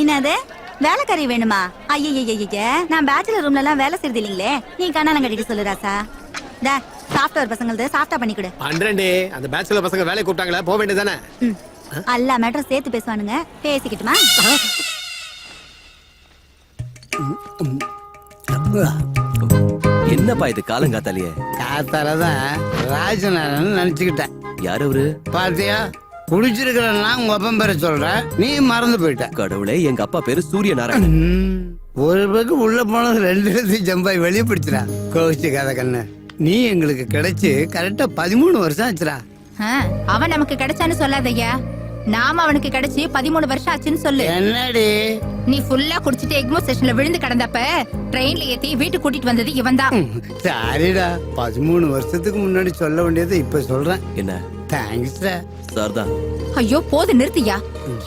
என்னது? வேலைக்காரி வேணுமா? ஐயய்யய்ய நான் பேச்சுலர் ரூம்ல எல்லாம் வேலை செய்யறது இல்லீங்களே. நீ கண்ணாலம் கட்டிட்டு சொல்லு ராசா. டா சாஃப்ட்வேர் பசங்களது சாஃப்டா பண்ணி கொடு பண்றேன்டி. அந்த பேச்சுலர் பசங்க வேலைக்கு கூப்பிட்டாங்களே போக வேண்டியதானே. எல்லா மேட்டரும் சேர்த்து பேசுவானுங்க. பேசிக்கிட்டுமா? என்னப்பா இது காலங்காத்தாலேயே? காத்தாலதான் ராஜநாதன் நினைச்சுக்கிட்டேன். யார் அவரு? பாத்தியா? குடிச்சிருக்கிறன்னா உங்க அப்பன் பேரை சொல்ற? நீ மறந்து போயிட்ட. கடவுளே எங்க அப்பா பேரு சூரிய நாராயணன் ஒரு பக்கம் உள்ள போனது ரெண்டு இடத்தையும் ஜம்பாய் வெளியே பிடிச்சிடா கோவிச்சு கதை கண்ணு. நீ எங்களுக்கு கிடைச்சு கரெக்டா பதிமூணு வருஷம் ஆச்சுடா. ஆ, அவன் நமக்கு கிடைச்சான்னு சொல்லாதய்யா. நாம அவனுக்கு கிடைச்சு பதிமூணு வருஷம் ஆச்சுன்னு சொல்லு. என்னடி? நீ ஃபுல்லா குடிச்சிட்டு எக்மோ ஸ்டேஷன்ல விழுந்து கிடந்தப்ப ட்ரெயின்ல ஏத்தி வீட்டுக்கு கூட்டிட்டு வந்தது இவன் தான் சாரிடா. பதிமூணு வருஷத்துக்கு முன்னாடி சொல்ல வேண்டியதை இப்ப சொல்றேன். என்ன? தேங்க்ஸ்டா சார் தான் ஐயோ போது நிறுத்தியா?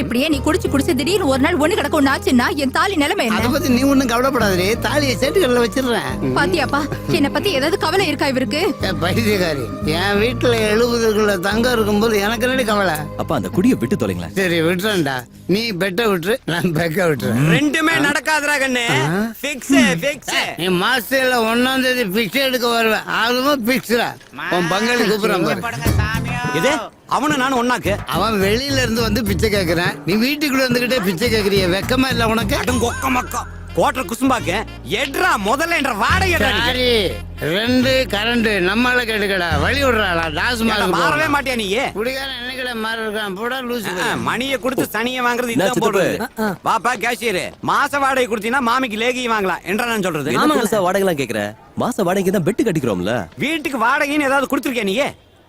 இப்படியே நீ குடிச்சு குடிச்சு திடீர்னு ஒரு நாள் ஒண்ணு கிடக்க ஒண்ணு ஆச்சுன்னா என் தாலி நிலைமை அத என்ன பத்தி நீ ஒண்ணும் கவலைப்படாதே தாலியை சேட்டுக்கல்ல வச்சிடுறேன். பாத்தியாப்பா என்ன பத்தி ஏதாவது கவலை இருக்கா இவருக்கு? பைத்தியக்காரி என் வீட்டுல எழுபதுக்குள்ள தங்கம் இருக்கும்போது எனக்கு என்னடி கவலை? அப்பா அந்த குடியை விட்டு தொலைங்களேன். சரி விட்டுறேன்டா. நீ பெட்ட விட்டுரு நான் பெக்க விட்டுறேன். ரெண்டுமே நடக்காதுடா கண்ணு. பிக்ஸ் பிக்ஸ் நீ மாசத்துல ஒன்னாம் தேதி பிக்ஸ் எடுக்க வருவேன் அதுவும் பிக்ஸ்டா உன் பங்காளி கூப்பிடுறான் பாரு. இது அவனு நானும் ஒண்ணாக்கு. அவன் வெளியில இருந்து வந்து பிச்சை கேக்குறான். நீ வீட்டுக்குள்ள வந்துகிட்டே பிச்சை கேக்குறிய வெக்கமா இல்ல உனக்கு? அடம் கொக்க மக்கா கோட்டர் குசும்பாக்கு. எட்ரா முதல்ல என்ற வாடகை. சாரி ரெண்டு கரண்ட் நம்மளால கேட்டுக்கடா. வழி விடுறாளா டாஸ் மாறவே மாட்டியா நீ? குடிகாரன் என்னைக்கட மாறி இருக்கான்? போடா லூசு மணியை கொடுத்து சனியை வாங்குறது சித்தப்பு? போடுறது. வாப்பா கேஷியர் மாச வாடகை கொடுத்தீங்கன்னா மாமிக்கு லேகி வாங்கலாம். என்றா நான் சொல்றது? என்ன புதுசா வாடகைலாம் கேக்குற? மாச வாடகைக்கு தான் பெட்டு கட்டிக்கிறோம்ல. வீட்டுக்கு வாடகைன்னு ஏதாவது கொடுத்துருக்கியா நீ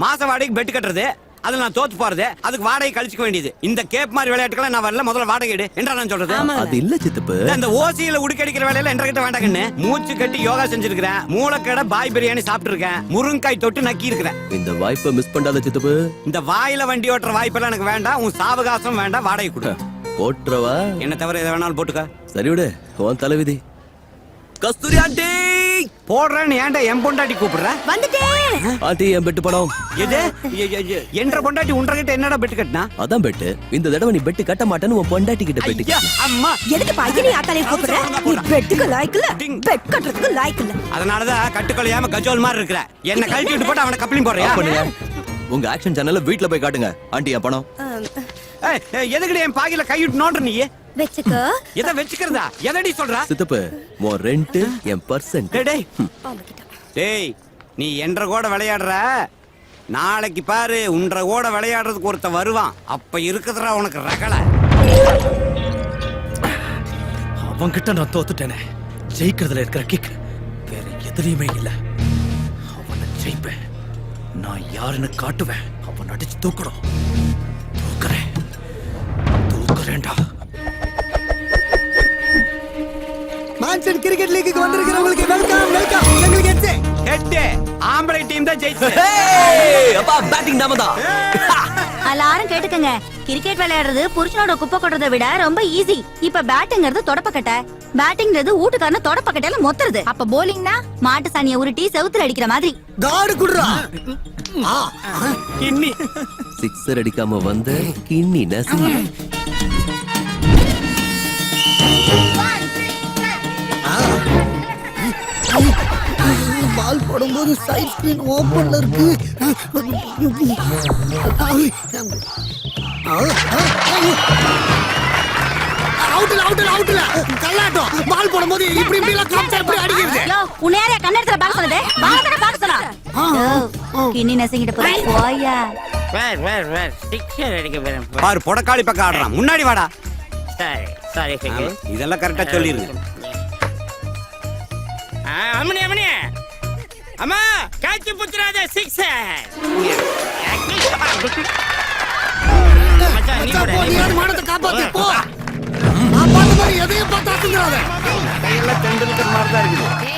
மாச வாடகைக்கு பெட் கட்டுறது அதுல நான் தோத்து போறது அதுக்கு வாடகை கழிச்சுக்க வேண்டியது. இந்த கேப் மாதிரி விளையாட்டுக்கெல்லாம் நான் வரல முதல்ல வாடகை எடு. என்றா நான் சொல்றது. அது இல்ல சித்தப்பு. இந்த ஓசியில உடுக்கடிக்கிற வேலையில என்ற கிட்ட வேண்டாங்கன்னு மூச்சு கட்டி யோகா செஞ்சிருக்கிறேன். மூளைக்கடை பாய் பிரியாணி சாப்பிட்டு இருக்கேன் முருங்காய் தொட்டு நக்கி இருக்கிறேன். இந்த வாய்ப்பை மிஸ் பண்ணாத சித்தப்பு. இந்த வாயில வண்டி ஓட்டுற வாய்ப்பெல்லாம் எனக்கு வேண்டாம். உன் சாவகாசம் வேண்டாம். வாடகை கொடு. போட்டுறவா என்ன தவிர எதை வேணாலும் போட்டுக்க. சரி விடு உன் தலைவிதி. கஸ்தூரி ஆண்டி! போடுறேன்னு ஏன்டா என் பொண்டாட்டி கூப்பிடுற? வந்துட்டேன். ஆண்டி என் பெட்டு படம். எது? என்ற பொண்டாட்டி உன்ற கிட்ட என்னடா பெட்டு கட்டினா? அதான் பெட்டு. இந்த தடவை நீ பெட்டு கட்ட மாட்டேன்னு உன் பொண்டாட்டி கிட்ட பெட்டு அம்மா. எதுக்கு பையனை ஆத்தாலே கூப்பிடுற? நீ பெட்டுக்கு. பெட் கட்டுறதுக்கு லாய்க்கல அதனாலதான் கட்டுக்கொலையாம கஜோல் மாதிரி இருக்கிற. என்ன கழட்டி விட்டு போட்டு அவனை கப்ளிங் போடுறியா? உங்க ஆக்ஷன் சேனல்ல வீட்ல போய் காட்டுங்க. ஆண்டி என் பணம். எதுக்குடி என் பாகில கைவிட்டு நோண்டுற நீ? வச்சுக்க. எதை வச்சுக்கிறதா? எதடி சொல்ற? சித்தப்பு உன் ரெண்ட் என் பர்சன்ட் டேய், டேய். டேய் நீ என்ற கூட விளையாடுற? நாளைக்கு பாரு உன்ற கூட விளையாடுறதுக்கு ஒருத்த வருவான். அப்ப இருக்குதுடா உனக்கு ரகலை. அவன்கிட்ட நான் தோத்துட்டேனே. ஜெயிக்கிறதுல இருக்கிற கிக் வேற எதுலயுமே இல்ல. அவனை ஜெயிப்பேன். நான் யாருன்னு காட்டுவேன். அவன் அடிச்சு தூக்கணும். தூக்குறேன். தூக்குறேன்டா. மான்சன் கிரிக்கெட் லீக்குக்கு வந்திருக்கிறவங்களுக்கு வெல்கம் வெல்கம் எங்களுக்கு எட்டு ஹெட்டு ஆம்பளை டீம் தான் ஜெயிச்சு அப்பா பேட்டிங் நாம தான். எல்லாரும் கேட்டுக்கங்க. கிரிக்கெட் விளையாடுறது புருஷனோட குப்பை கொட்டுறதை விட ரொம்ப ஈஸி இப்ப பேட்டிங்கிறது தொடப்பக்கட்டை. பேட்டிங்கிறது வீட்டுக்காரன தொடப்பக்கட்டையில மொத்துறது. அப்ப போலிங்னா மாட்டு சாணியை உருட்டி செவுத்துல அடிக்கிற மாதிரி. காடு குடுறா. இன்னி சிக்ஸர் அடிக்காம வந்த கிண்ணி நசுங்கி பால் போடும்போது சைட் ஸ்கிரீன் ஓபன்ல இருக்கு. அவுட்ல அவுட்ல அவுட்ல கல்லாட்டம். பால் போடும்போது இப்படி இப்படி எல்லாம் காமிச்சா எப்படி அடிக்கிறது? யோ உன்னையாரே கண்ணெடுத்துல பாக்க சொன்னது? பாக்கற பாக்க சொன்னா? யோ, கிண்ணி நசுங்கிட்டு போய் போயா. வேர் வேர் வேர். சிக்ஸர் அடிக்க போறேன். பாரு புடக்காளி பக்கம் ஆடுறான். முன்னாடி வாடா. சாரி சாரி இதெல்லாம் கரெக்டா சொல்லிருங்க. அம்மனி அம்மனி அம்மா காய்ச்சி புத்துறாத யாரு மானத்தை காப்பாத்து போ. நான் பார்த்த மாதிரி எதையும் பார்த்து அசுங்கிறாத கையெல்லாம் தெண்டுல்கர் மாதிரி தான் இருக்குது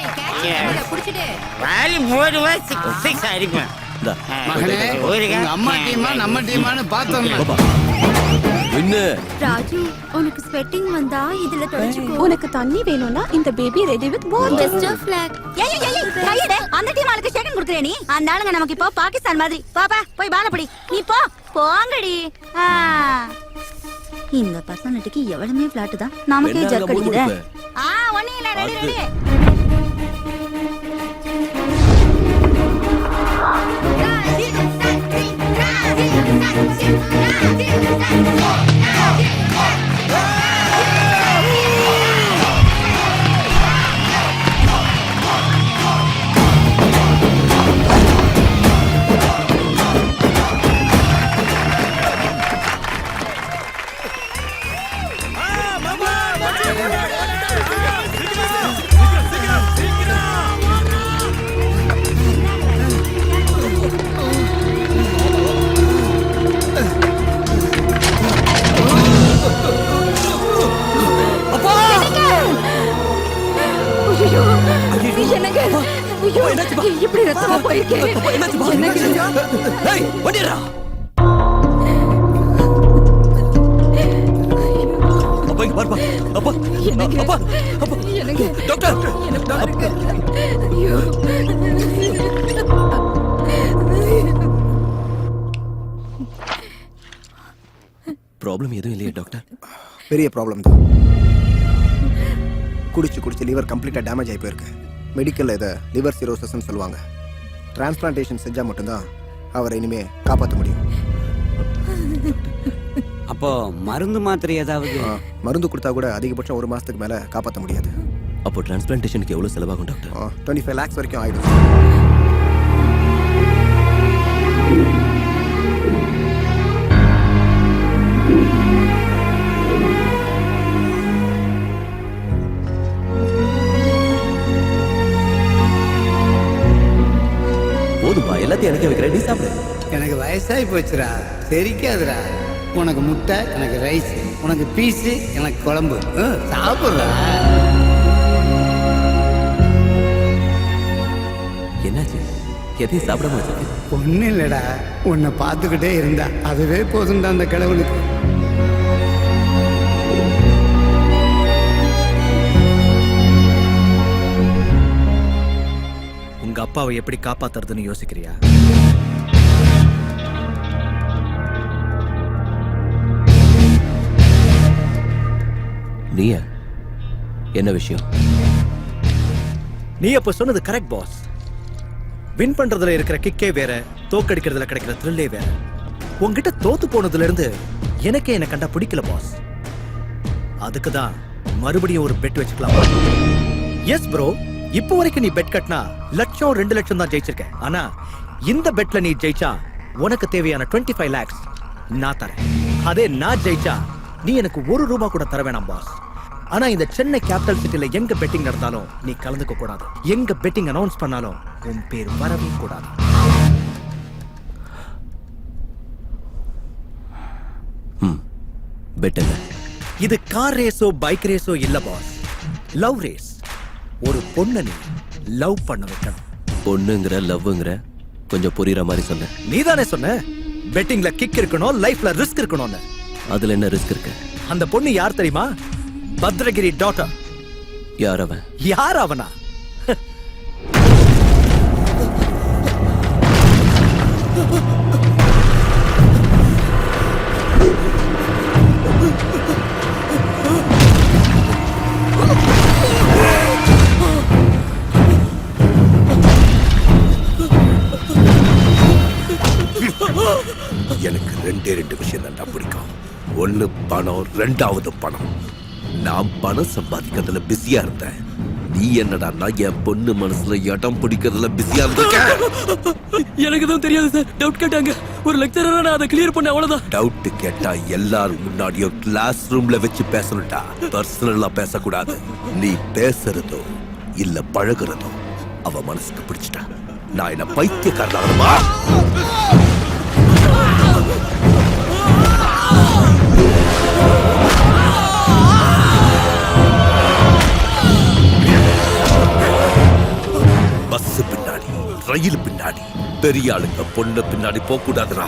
வாரி சிக்ஸ் சிக்ஸ். உங்க அம்மா டீமா நம்ம டீமான்னு பார்த்தோம் ராஜு உனக்கு ஸ்வெட்டிங் வந்தா இதுல தொடச்சுக்கோ. உனக்கு தண்ணி வேணும்னா இந்த baby ready with best of luck ஏய் ஏய், ஏய் கையடே அந்த டீம் ஆளுக்கு செகண்ட் குடுக்குறே நீ. அந்த ஆளுங்க நமக்கு இப்போ பாகிஸ்தான் மாதிரி. பாப்பா போய் பால பிடி. நீ போ. போங்கடி. ஆ. இந்த பர்சனாலிட்டிக்கு எவ்வளவுமே பிளாட் தான். நமக்கே என்ன ஜர்க் அடிக்குதே? ஆ ஒண்ணு இல்ல. ரெடி ரெடி ஐயோ, ஐயோ, இப்படி ரத்தமா போயிருக்கேன் பாருப்பா. அப்பா? அப்பா, அப்பா. டாக்டர். ஐயோ. ப்ராப்ளம் எதுவும் இல்லையா டாக்டர்? பெரிய ப்ராப்ளம் தான். குடிச்சு குடிச்சு லிவர் கம்ப்ளீட்டாக டேமேஜ் ஆகி போயிருக்கு. மெடிக்கலில் இதை லிவர் சிரோசஸ்ன்னு சொல்லுவாங்க. டிரான்ஸ்பிளான்டேஷன் செஞ்சால் மட்டும்தான் அவரை இனிமே காப்பாற்ற முடியும். அப்போ மருந்து மாத்திரை ஏதாவது? மருந்து கொடுத்தா கூட அதிகபட்சம் ஒரு மாதத்துக்கு மேலே காப்பாற்ற முடியாது. அப்போ டிரான்ஸ்பிளான்டேஷனுக்கு எவ்வளவு செலவாகும் டாக்டர் டுவெண்ட்டி ஃபைவ் லேக்ஸ் வரைக்கும் ஆயிடும் எல்லாத்தையும் எனக்கு வைக்கிறேன். நீ சாப்பிடு. எனக்கு வயசாகி போச்சுடா. செரிக்காதுடா உனக்கு முட்டை எனக்கு ரைஸ் உனக்கு பீஸு எனக்கு குழம்பு. சாப்பிட்றா. என்னாச்சு? எதையும் சாப்பிடாம வச்சிருக்கேன் ஒன்றும் இல்லைடா. உன்னை பார்த்துக்கிட்டே இருந்தா. அதுவே போதும்டா அந்த கிழவனுக்கு. உங்க அப்பாவை எப்படி காப்பாத்துறதுன்னு யோசிக்கிறியா? நீயா? என்ன விஷயம்? நீ அப்ப சொன்னது கரெக்ட் பாஸ் வின் பண்றதுல இருக்கிற கிக்கே வேற தோக்கடிக்கிறதுல கிடைக்கிற த்ரில்லே வேற. உன்கிட்ட தோத்து போனதுல இருந்து எனக்கே என்ன கண்டா பிடிக்கல பாஸ் அதுக்கு தான் மறுபடியும் ஒரு பெட் வச்சுக்கலாம். எஸ் ப்ரோ இப்போ வரைக்கும் நீ பெட் கட்டினா லட்சம் ரெண்டு லட்சம் தான் ஜெயிச்சிருக்க. ஆனா இந்த பெட்ல நீ ஜெயிச்சா உனக்கு தேவையான 25 ஃபைவ் லேக்ஸ் நான் தரேன். அதே நான் ஜெயிச்சா நீ எனக்கு ஒரு ரூபா கூட தர வேணாம் பாஸ் ஆனா இந்த சென்னை கேபிட்டல் சிட்டில எங்க பெட்டிங் நடந்தாலும் நீ கலந்துக்க கூடாது. எங்க பெட்டிங் அனௌன்ஸ் பண்ணாலும் உன் பேர் வரவே கூடாது. ம். பெட் என்ன? இது கார் ரேஸோ பைக் ரேஸோ இல்ல பாஸ் லவ் ரேஸ் ஒரு பொண்ணை நீ லவ் பண்ண வைக்கணும். பொண்ணுங்கிற லவ்ங்கிற கொஞ்சம் புரியுற மாதிரி சொல்லு. நீதானே சொன்ன? பெட்டிங்ல கிக் இருக்கணும் லைஃப்ல ரிஸ்க் இருக்கணும்னு. அதுல என்ன ரிஸ்க் இருக்கு? அந்த பொண்ணு யார் தெரியுமா? பத்ரகிரி டாட்டர் யார் அவன்? யார் அவனா? பணம் ரெண்டாவது பணம். நான் பணம் சம்பாதிக்கிறதுல பிஸியா இருந்தேன். நீ என்னடான்னா என் பொண்ணு மனசுல இடம் பிடிக்கிறதுல பிஸியா இருந்திருக்க? எனக்கு தான் தெரியாது சார். டவுட் கேட்டாங்க. ஒரு லெக்சரரா நான் அதை கிளியர் பண்ண அவ்வளவுதான். டவுட் கேட்டா எல்லாரும் முன்னாடியும் கிளாஸ் ரூம்ல வச்சு பேசணும்டா. பர்சனலா பேசக்கூடாது. நீ பேசுறதோ இல்ல பழகுறதோ அவ மனசுக்கு பிடிச்சிட்டா. நான் என்ன பைத்தியக்காரனாகணுமா ரயில் பின்னாடி. பெரிய ஆளுங்க பொண்ணு பின்னாடி போக கூடாதுரா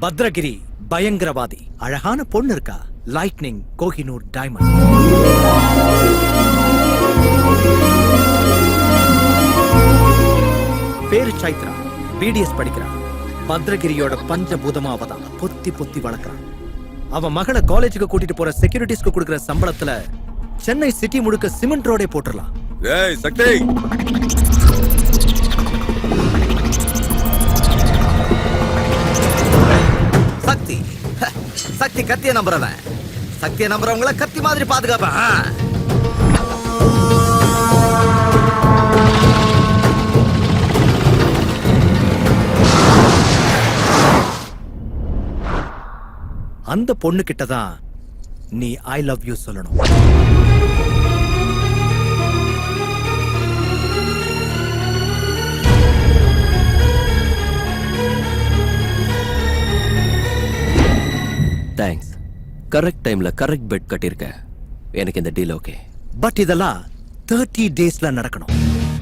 பத்ரகிரி பயங்கரவாதி. அழகான பொண்ணு இருக்கா. லைட்னிங் கோஹினூர் டைமண்ட் பேரு சைத்ரா. பிடிஎஸ் படிக்கிறான். பத்ரகிரியோட பஞ்சபூதமா பொத்தி பொத்தி வளர்க்குறான். அவன் மகளை காலேஜுக்கு கூட்டிட்டு போற செக்யூரிட்டிஸ்க்கு கொடுக்குற சம்பளத்துல சென்னை சிட்டி முழுக்க சிமெண்ட் ரோடே போட்டுடலாம். ஏய் சக்தி! சக்தி. சக்தி கத்திய நம்புறவன். சக்திய நம்புறவங்கள கத்தி மாதிரி பாதுகாப்பேன். அந்த பொண்ணு கிட்ட தான் நீ ஐ லவ் யூ சொல்லணும். தேங்க்ஸ் கரெக்ட் டைம்ல கரெக்ட் பெட் கட்டியிருக்க எனக்கு இந்த டீல் ஓகே பட் இதெல்லாம் தேர்ட்டி டேஸ்ல நடக்கணும்.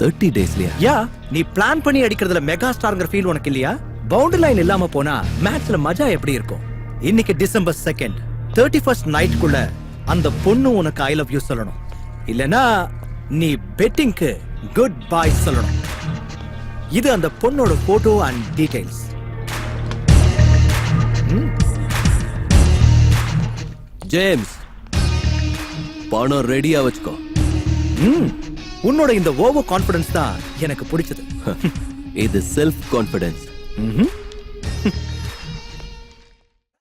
தேர்ட்டி டேஸ்லயா யா நீ பிளான் பண்ணி அடிக்கிறதுல மெகா ஸ்டார்ங்கிற ஃபீல் உனக்கு இல்லையா? பவுண்டரி லைன் இல்லாம போனா மேட்ச்ல மஜா எப்படி இருக்கும்? இன்னைக்கு டிசம்பர் செகண்ட் தேர்ட்டி ஃபர்ஸ்ட் நைட்குள்ள அந்த பொண்ணு உனக்கு ஐ லவ் யூ சொல்லணும். இல்லனா நீ பெட்டிங்க்கு குட் பை சொல்லணும். இது அந்த பொண்ணோட போட்டோ அண்ட் டீடைல்ஸ் ஜேம்ஸ் பணம் ரெடியா வச்சுக்கோ. ம் உன்னோட இந்த ஓவர் கான்ஃபிடன்ஸ் தான் எனக்கு பிடிச்சது. இது செல்ஃப் கான்ஃபிடன்ஸ் ம்ஹும்.